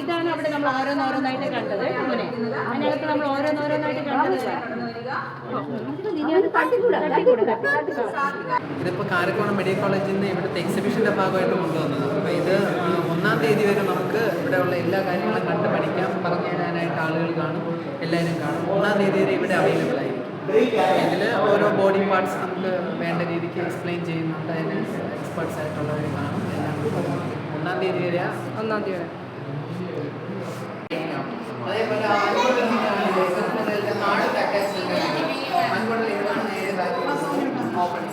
ഇതാണ് അവിടെ നമ്മൾ ഓരോന്നോരോന്നായിട്ട് കണ്ടത്. മുനെ അതിനകത്ത് നമ്മൾ ഓരോന്നോരോന്നായിട്ട് കണ്ടത് ഇതിപ്പോ കാരക്കോണം മെഡിക്കൽ കോളേജിൽ നിന്ന് ഇവിടുത്തെ എക്സിബിഷന്റെ ഭാഗമായിട്ട് കൊണ്ടുവന്നത്. അപ്പൊ ഇത് ഒന്നാം തീയതി വരെ നമുക്ക് ഇവിടെയുള്ള എല്ലാ കാര്യങ്ങളും കണ്ടു പഠിക്കാം പറഞ്ഞു തരാനായിട്ട് ആളുകൾ കാണും എല്ലാവരും കാണും. ഒന്നാം തീയതി വരെ ഇവിടെ അവൈലബിൾ ആയിരിക്കും. ഇതിൽ ഓരോ ബോഡി പാർട്സ് നമുക്ക് വേണ്ട രീതിക്ക് എക്സ്പ്ലെയിൻ ചെയ്യുന്നുണ്ട്. അതിന് എക്സ്പേർട്സ് ആയിട്ടുള്ളവർ കാണും. എല്ലാം ഒന്നാം തീയതി വരെ ഒന്നാം തീയതി അതേപോലെ നമ്മുടെ നാട് അറ്റാച്ച്മെന്റ് ആൺകുട്ടികൾ ഇതാണ് നേരെ ബാക്കി ഓപ്പൺ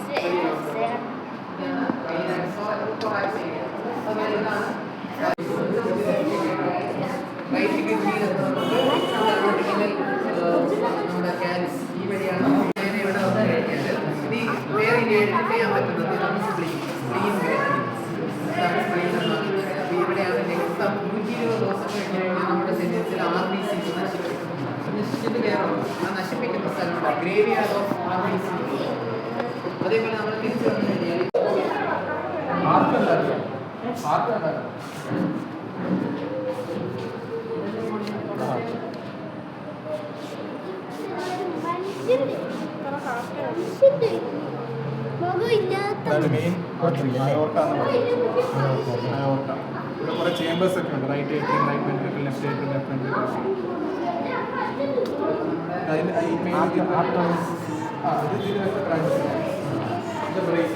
നമ്മുടെ ക്യാൻസ് ഈ വഴിയാണ് നേരെ ഇവിടെ വന്ന് കഴിഞ്ഞാൽ ഇനി വേറെ ഇനി ഐഡന്റിഫൈ ചെയ്യാൻ പറ്റുന്നത് ഇതാണ് സ്പ്ലീൻ സ്പ്ലീൻ ഇതാണ് സ്പ്ലീൻ എന്ന് പറയുന്നത് അപ്പോൾ ഇവിടെയാണ് രക്തം കഴിഞ്ഞാൽ നമ്മുടെ ശരീരത്തിൽ ആർ ബി സി നശിപ്പിക്കും നശിച്ചിട്ട് കയറും ആ നശിപ്പിക്കുന്ന സ്ഥലമുണ്ട് gravy of R B C അതേപോലെ നമ്മൾ തിരിച്ചു വന്നു കഴിഞ്ഞാൽ മെയിൻ ഇവിടെ കുറേ ചേമ്പേഴ്സ് ഒക്കെ ഉണ്ട് right atrium right ventricle left atrium left ventricle അതിന് ഈ മെയിൻ ആ ഇത് ഇതിനൊക്കെ ബ്രാഞ്ച് ഇത് ബ്രേക്ക്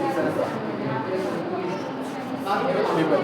ലിവർ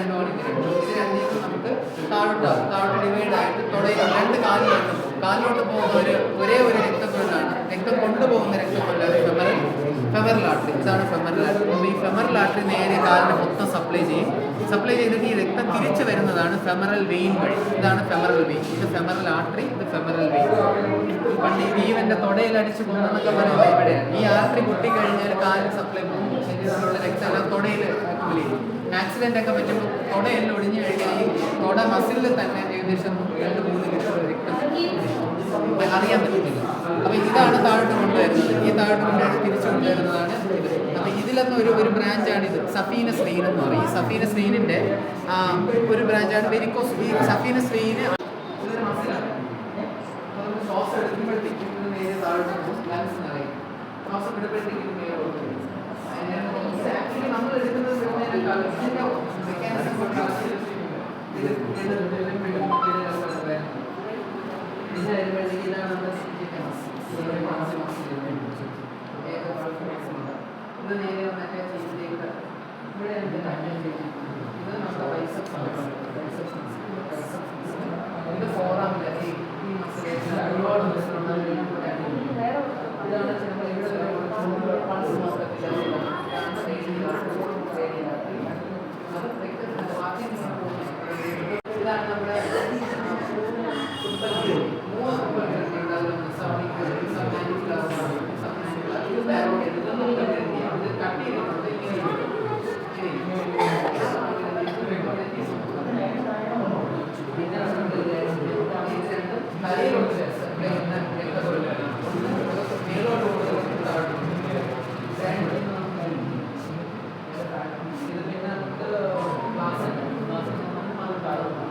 അത് രണ്ടു മണി ഇത് രണ്ടിനും നമുക്ക് താഴോട്ട് ആയിട്ട് തുടയിൽ രണ്ട് കാലിലോട്ട് കാലിലോട്ട് പോകുന്ന ഒരു ഒരേ ഒരു രക്തക്കൊല്ലാണ്. രക്തം കൊണ്ടുപോകുന്ന രക്തക്കൊല്ലാണ്. ഫെമറൽ ആർട്ടറി ഇതാണ് ഫെമറൽ ആർട്ടറി അപ്പോൾ ഈ ഫെമറൽ ആർട്ടറി നേരെ കാലിന് മൊത്തം സപ്ലൈ ചെയ്യും. സപ്ലൈ ചെയ്തിട്ട് ഈ രക്തം തിരിച്ചു വരുന്നതാണ് ഫെമറൽ വെയിൻ വഴി. ഇതാണ് ഫെമറൽ വെയിൻ ഇത് ഫെമറൽ ആർട്ടറി ഇത് ഫെമറൽ വെയിൻ പണ്ട് ഈ വീവന്റെ തുടയിൽ അടിച്ച് കൊന്നെന്നൊക്കെ പറയുന്നത് ഇവിടെയാണ്. ഈ ആർട്ടറി പൊട്ടിക്കഴിഞ്ഞാൽ കാലിൽ സപ്ലൈ പോകും. ശരീരത്തിലുള്ള രക്തം എല്ലാം തുടയിൽ അക്യുമുലേറ്റ് ചെയ്യും. ആക്സിഡന്റ് ഒക്കെ പറ്റുമ്പോൾ തുടയെല്ലാം ഒടിഞ്ഞു കഴിഞ്ഞാൽ ഈ തുട മസിലിൽ തന്നെ ഏകദേശം രണ്ട് മൂന്ന് ലിറ്റർ രക്തം അറിയാൻ പറ്റുന്നില്ല അപ്പൊ ഇതാണ് താഴോട്ട് കൊണ്ടുവരുന്നത്. ഈ താഴോട്ട് കൊണ്ടുവരുന്നത് തിരിച്ചു കൊണ്ടുവരുന്നതാണ് ഇത്. അപ്പൊ ഇതിലൊന്നും ഒരു ഒരു ബ്രാഞ്ചാണ് ഇത്. സഫീന സ്ട്രെയിൻ എന്ന് പറയും. സഫീന സ്ട്രെയിനിന്റെ ഒരു ബ്രാഞ്ചാണ് വെരിക്കോസ്. ഈ സഫീന സ്ട്രെയിന് ശ്വാസം എടുക്കുമ്പോഴത്തേക്കും നേരെ താഴോട്ട് ലങ്സ് നമ്മൾ ഇതിനേക്കാൾ ഇതിന്റെ മെക്കാനിസം കൊണ്ടാണ് ഇത് ഇത് ഇത് ഇത് ഇത് ഇത് വരുമ്പോഴത്തേക്ക് ഇതാണ് നമ്മുടെ സിറ്റിന്റെ മസിൽ ഇവിടെ മസിൽ മസിൽ ഇത് നേരെ വന്നിട്ട് ചെയ്തിട്ട് ഇവിടെ എന്ത് അറ്റാച്ച് ചെയ്തിട്ടുണ്ട് ഇത് നമ്മുടെ ബൈസെപ്സ് ആണ് ബൈസെപ്സ് മസിൽ ബൈസെപ്സ് മസിൽ ഇത് ഫോറാമില്ല ഈ മസിൽ ഒരുപാട് മസിലുണ്ട്